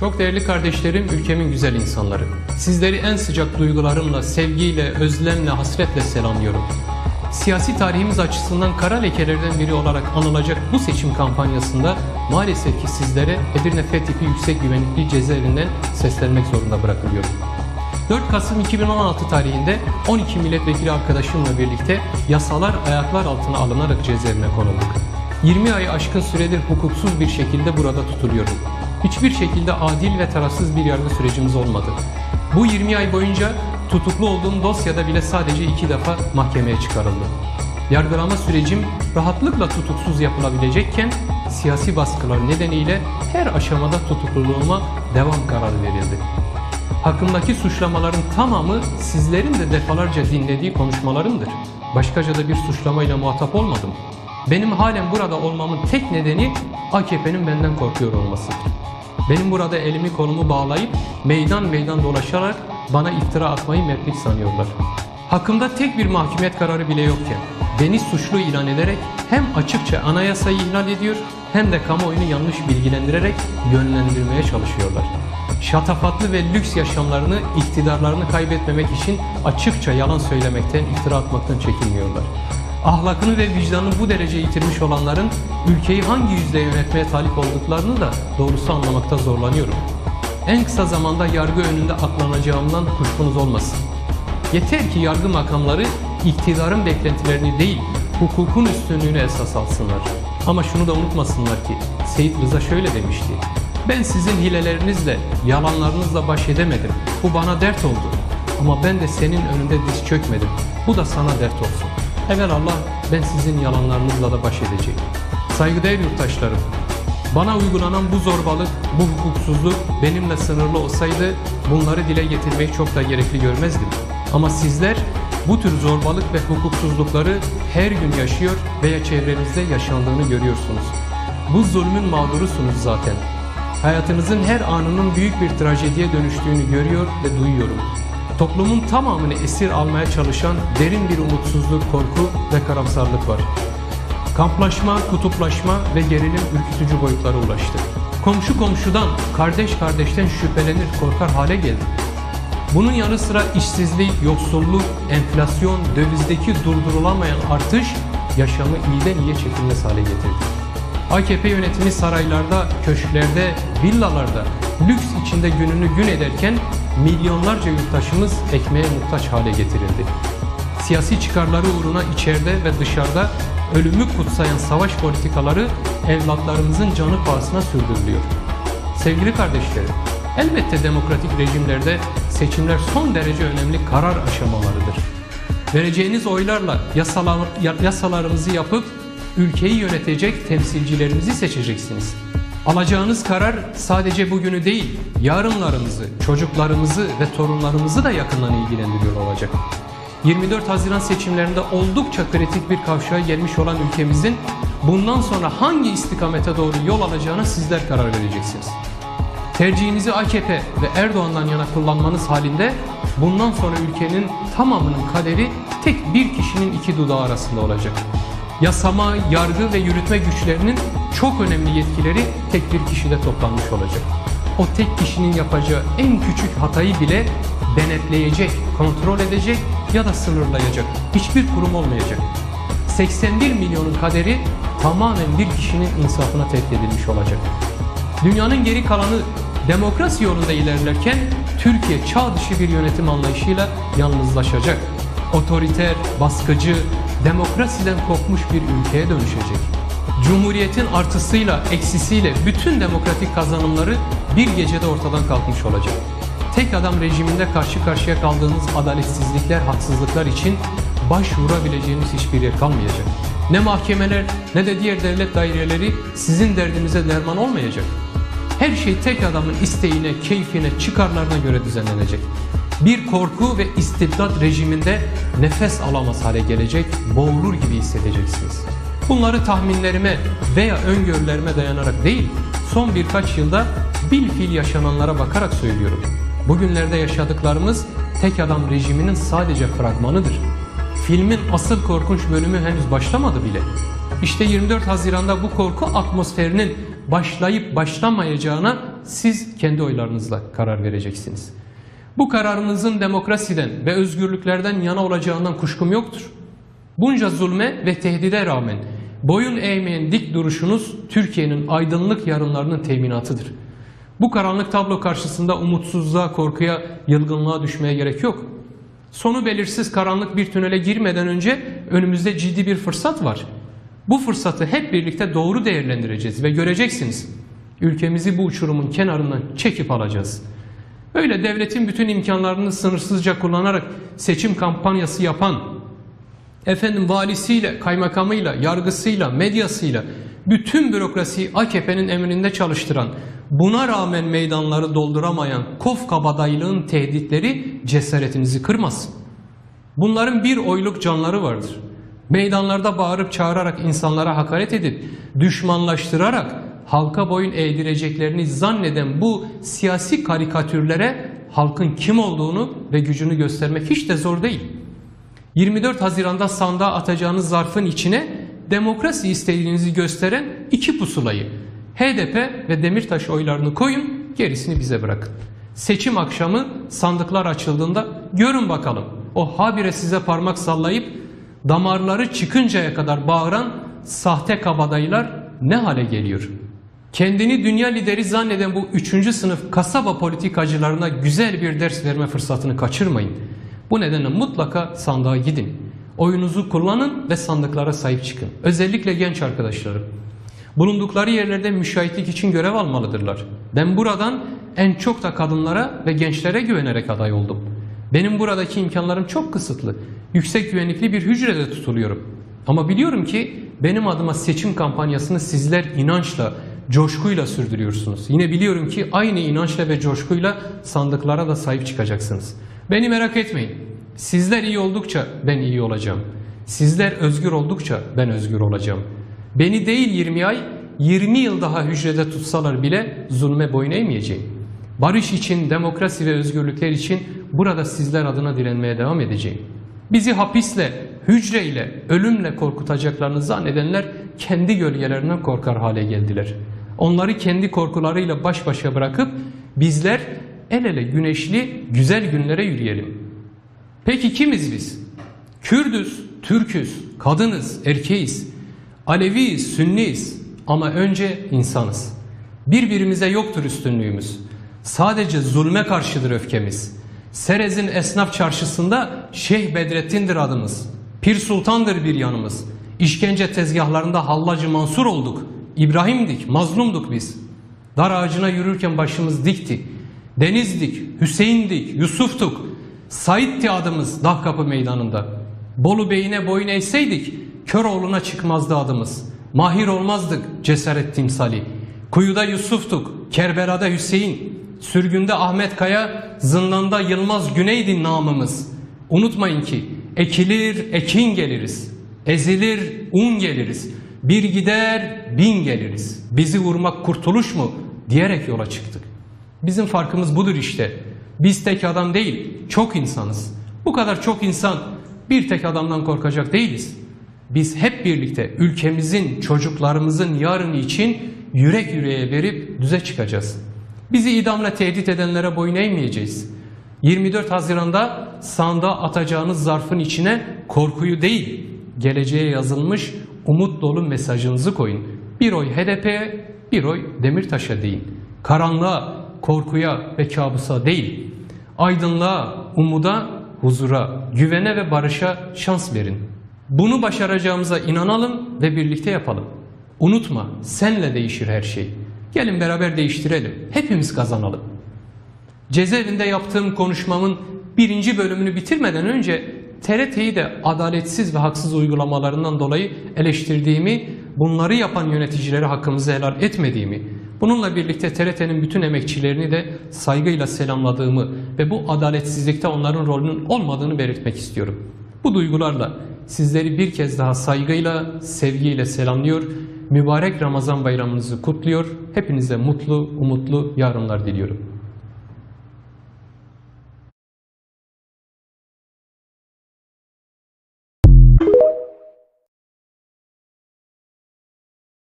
Çok değerli kardeşlerim, ülkemin güzel insanları. Sizleri en sıcak duygularımla, sevgiyle, özlemle, hasretle selamlıyorum. Siyasi tarihimiz açısından kara lekelerden biri olarak anılacak bu seçim kampanyasında maalesef ki sizlere Edirne F tipi yüksek güvenlikli cezaevinden seslenmek zorunda bırakılıyorum. 4 Kasım 2016 tarihinde 12 milletvekili arkadaşımla birlikte yasalar ayaklar altına alınarak cezaevine konulduk. 20 ay aşkın süredir hukuksuz bir şekilde burada tutuluyorum. Hiçbir şekilde adil ve tarafsız bir yargı sürecimiz olmadı. Bu 20 ay boyunca tutuklu olduğum dosyada bile sadece iki defa mahkemeye çıkarıldı. Yargılama sürecim rahatlıkla tutuksuz yapılabilecekken siyasi baskılar nedeniyle her aşamada tutukluluğuma devam kararı verildi. Hakkımdaki suçlamaların tamamı sizlerin de defalarca dinlediği konuşmalarımdır. Başkaca da bir suçlamayla muhatap olmadım. Benim halen burada olmamın tek nedeni AKP'nin benden korkuyor olmasıdır. Benim burada elimi kolumu bağlayıp meydan meydan dolaşarak bana iftira atmayı mertlik sanıyorlar. Hakkımda tek bir mahkumiyet kararı bile yokken beni suçlu ilan ederek hem açıkça anayasayı ihlal ediyor hem de kamuoyunu yanlış bilgilendirerek yönlendirmeye çalışıyorlar şatafatlı ve lüks yaşamlarını, iktidarlarını kaybetmemek için açıkça yalan söylemekten, iftira atmaktan çekinmiyorlar. Ahlakını ve vicdanını bu derece yitirmiş olanların ülkeyi hangi yüzle yönetmeye talip olduklarını da doğrusu anlamakta zorlanıyorum. En kısa zamanda yargı önünde aklanacağımdan kuşkunuz olmasın. Yeter ki yargı makamları iktidarın beklentilerini değil, hukukun üstünlüğünü esas alsınlar. Ama şunu da unutmasınlar ki Seyit Rıza şöyle demişti. Ben sizin hilelerinizle, yalanlarınızla baş edemedim. Bu bana dert oldu. Ama ben de senin önünde diz çökmedim. Bu da sana dert olsun. Evvel Allah ben sizin yalanlarınızla da baş edeceğim. Saygıdeğer yurttaşlarım, bana uygulanan bu zorbalık, bu hukuksuzluk benimle sınırlı olsaydı bunları dile getirmeyi çok da gerekli görmezdim. Ama sizler bu tür zorbalık ve hukuksuzlukları her gün yaşıyor veya çevrenizde yaşandığını görüyorsunuz. Bu zulmün mağdurusunuz zaten. Hayatınızın her anının büyük bir trajediye dönüştüğünü görüyor ve duyuyorum. Toplumun tamamını esir almaya çalışan derin bir umutsuzluk, korku ve karamsarlık var. Kamplaşma, kutuplaşma ve gerilim ürkütücü boyutlara ulaştı. Komşu komşudan, kardeş kardeşten şüphelenir, korkar hale geldi. Bunun yanı sıra işsizlik, yoksulluk, enflasyon, dövizdeki durdurulamayan artış yaşamı iyiden iyiye çekilmez hale getirdi. AKP yönetimi saraylarda, köşklerde, villalarda lüks içinde gününü gün ederken milyonlarca yurttaşımız ekmeğe muhtaç hale getirildi. Siyasi çıkarları uğruna içeride ve dışarıda ölümü kutsayan savaş politikaları evlatlarımızın canı pahasına sürdürülüyor. Sevgili kardeşlerim, elbette demokratik rejimlerde seçimler son derece önemli karar aşamalarıdır. Vereceğiniz oylarla yasalar, yasalarımızı yapıp ülkeyi yönetecek temsilcilerimizi seçeceksiniz. Alacağınız karar sadece bugünü değil, yarınlarımızı, çocuklarımızı ve torunlarımızı da yakından ilgilendiriyor olacak. 24 Haziran seçimlerinde oldukça kritik bir kavşağa gelmiş olan ülkemizin bundan sonra hangi istikamete doğru yol alacağına sizler karar vereceksiniz. Tercihinizi AKP ve Erdoğan'dan yana kullanmanız halinde bundan sonra ülkenin tamamının kaderi tek bir kişinin iki dudağı arasında olacak. Yasama, yargı ve yürütme güçlerinin çok önemli yetkileri tek bir kişide toplanmış olacak. O tek kişinin yapacağı en küçük hatayı bile denetleyecek, kontrol edecek ya da sınırlayacak. Hiçbir kurum olmayacak. 81 milyonun kaderi tamamen bir kişinin insafına terk edilmiş olacak. Dünyanın geri kalanı demokrasi yolunda ilerlerken Türkiye çağ dışı bir yönetim anlayışıyla yalnızlaşacak. Otoriter, baskıcı, demokrasiden kopmuş bir ülkeye dönüşecek. Cumhuriyetin artısıyla, eksisiyle bütün demokratik kazanımları bir gecede ortadan kalkmış olacak. Tek adam rejiminde karşı karşıya kaldığınız adaletsizlikler, haksızlıklar için başvurabileceğiniz hiçbir yer kalmayacak. Ne mahkemeler ne de diğer devlet daireleri sizin derdinize derman olmayacak. Her şey tek adamın isteğine, keyfine, çıkarlarına göre düzenlenecek. Bir korku ve istibdat rejiminde nefes alamaz hale gelecek, boğulur gibi hissedeceksiniz. Bunları tahminlerime veya öngörülerime dayanarak değil, son birkaç yılda bilfil yaşananlara bakarak söylüyorum. Bugünlerde yaşadıklarımız tek adam rejiminin sadece fragmanıdır. Filmin asıl korkunç bölümü henüz başlamadı bile. İşte 24 Haziran'da bu korku atmosferinin başlayıp başlamayacağına siz kendi oylarınızla karar vereceksiniz. Bu kararınızın demokrasiden ve özgürlüklerden yana olacağından kuşkum yoktur. Bunca zulme ve tehdide rağmen boyun eğmeyen dik duruşunuz Türkiye'nin aydınlık yarınlarının teminatıdır. Bu karanlık tablo karşısında umutsuzluğa, korkuya, yılgınlığa düşmeye gerek yok. Sonu belirsiz karanlık bir tünele girmeden önce önümüzde ciddi bir fırsat var. Bu fırsatı hep birlikte doğru değerlendireceğiz ve göreceksiniz. Ülkemizi bu uçurumun kenarından çekip alacağız. Öyle devletin bütün imkanlarını sınırsızca kullanarak seçim kampanyası yapan, efendim valisiyle, kaymakamıyla, yargısıyla, medyasıyla bütün bürokrasiyi AKP'nin emrinde çalıştıran, buna rağmen meydanları dolduramayan kof kabadaylığın tehditleri cesaretinizi kırmasın. Bunların bir oyluk canları vardır. Meydanlarda bağırıp çağırarak insanlara hakaret edip düşmanlaştırarak halka boyun eğdireceklerini zanneden bu siyasi karikatürlere halkın kim olduğunu ve gücünü göstermek hiç de zor değil. 24 Haziran'da sandığa atacağınız zarfın içine demokrasi istediğinizi gösteren iki pusulayı HDP ve Demirtaş oylarını koyun, gerisini bize bırakın. Seçim akşamı sandıklar açıldığında görün bakalım o habire size parmak sallayıp damarları çıkıncaya kadar bağıran sahte kabadayılar ne hale geliyor? Kendini dünya lideri zanneden bu üçüncü sınıf kasaba politikacılarına güzel bir ders verme fırsatını kaçırmayın. Bu nedenle mutlaka sandığa gidin. Oyunuzu kullanın ve sandıklara sahip çıkın. Özellikle genç arkadaşlarım. Bulundukları yerlerde müşahitlik için görev almalıdırlar. Ben buradan en çok da kadınlara ve gençlere güvenerek aday oldum. Benim buradaki imkanlarım çok kısıtlı. Yüksek güvenlikli bir hücrede tutuluyorum. Ama biliyorum ki benim adıma seçim kampanyasını sizler inançla, coşkuyla sürdürüyorsunuz. Yine biliyorum ki aynı inançla ve coşkuyla sandıklara da sahip çıkacaksınız. Beni merak etmeyin. Sizler iyi oldukça ben iyi olacağım. Sizler özgür oldukça ben özgür olacağım. Beni değil 20 ay, 20 yıl daha hücrede tutsalar bile zulme boyun eğmeyeceğim. Barış için, demokrasi ve özgürlükler için burada sizler adına direnmeye devam edeceğim. Bizi hapisle, hücreyle, ölümle korkutacaklarını zannedenler kendi gölgelerinden korkar hale geldiler. Onları kendi korkularıyla baş başa bırakıp bizler el ele güneşli güzel günlere yürüyelim. Peki kimiz biz? Kürdüz, Türküz, kadınız, erkeğiz. Aleviyiz, Sünniyiz ama önce insanız. Birbirimize yoktur üstünlüğümüz. Sadece zulme karşıdır öfkemiz. Serez'in esnaf çarşısında Şeyh Bedrettin'dir adımız. Pir Sultan'dır bir yanımız. İşkence tezgahlarında Hallacı Mansur olduk. İbrahim'dik, mazlumduk biz. Dar ağacına yürürken başımız dikti. Deniz'dik, Hüseyin'dik, Yusuf'tuk. Said'ti adımız Dahkapı meydanında. Bolu Bey'ine boyun eğseydik Köroğlu'na çıkmazdı adımız. Mahir olmazdık cesaret timsali. Kuyuda Yusuf'tuk, Kerbela'da Hüseyin. Sürgünde Ahmet Kaya, zindanda Yılmaz Güney'di namımız. Unutmayın ki ekilir ekin geliriz. Ezilir un geliriz. Bir gider bin geliriz. Bizi vurmak kurtuluş mu diyerek yola çıktık. Bizim farkımız budur işte. Biz tek adam değil, çok insanız. Bu kadar çok insan bir tek adamdan korkacak değiliz. Biz hep birlikte ülkemizin, çocuklarımızın yarını için yürek yüreğe verip düze çıkacağız. Bizi idamla tehdit edenlere boyun eğmeyeceğiz. 24 Haziran'da sandığa atacağınız zarfın içine korkuyu değil, geleceğe yazılmış umut dolu mesajınızı koyun. Bir oy HDP'ye, bir oy Demirtaş'a deyin. Karanlığa, korkuya ve kabusa değil. Aydınlığa, umuda, huzura, güvene ve barışa şans verin. Bunu başaracağımıza inanalım ve birlikte yapalım. Unutma, senle değişir her şey. Gelin beraber değiştirelim. Hepimiz kazanalım. Cezaevinde yaptığım konuşmamın birinci bölümünü bitirmeden önce TRT'yi de adaletsiz ve haksız uygulamalarından dolayı eleştirdiğimi, bunları yapan yöneticileri hakkımızı helal etmediğimi, bununla birlikte TRT'nin bütün emekçilerini de saygıyla selamladığımı ve bu adaletsizlikte onların rolünün olmadığını belirtmek istiyorum. Bu duygularla sizleri bir kez daha saygıyla, sevgiyle selamlıyor, mübarek Ramazan bayramınızı kutluyor, hepinize mutlu, umutlu yarınlar diliyorum.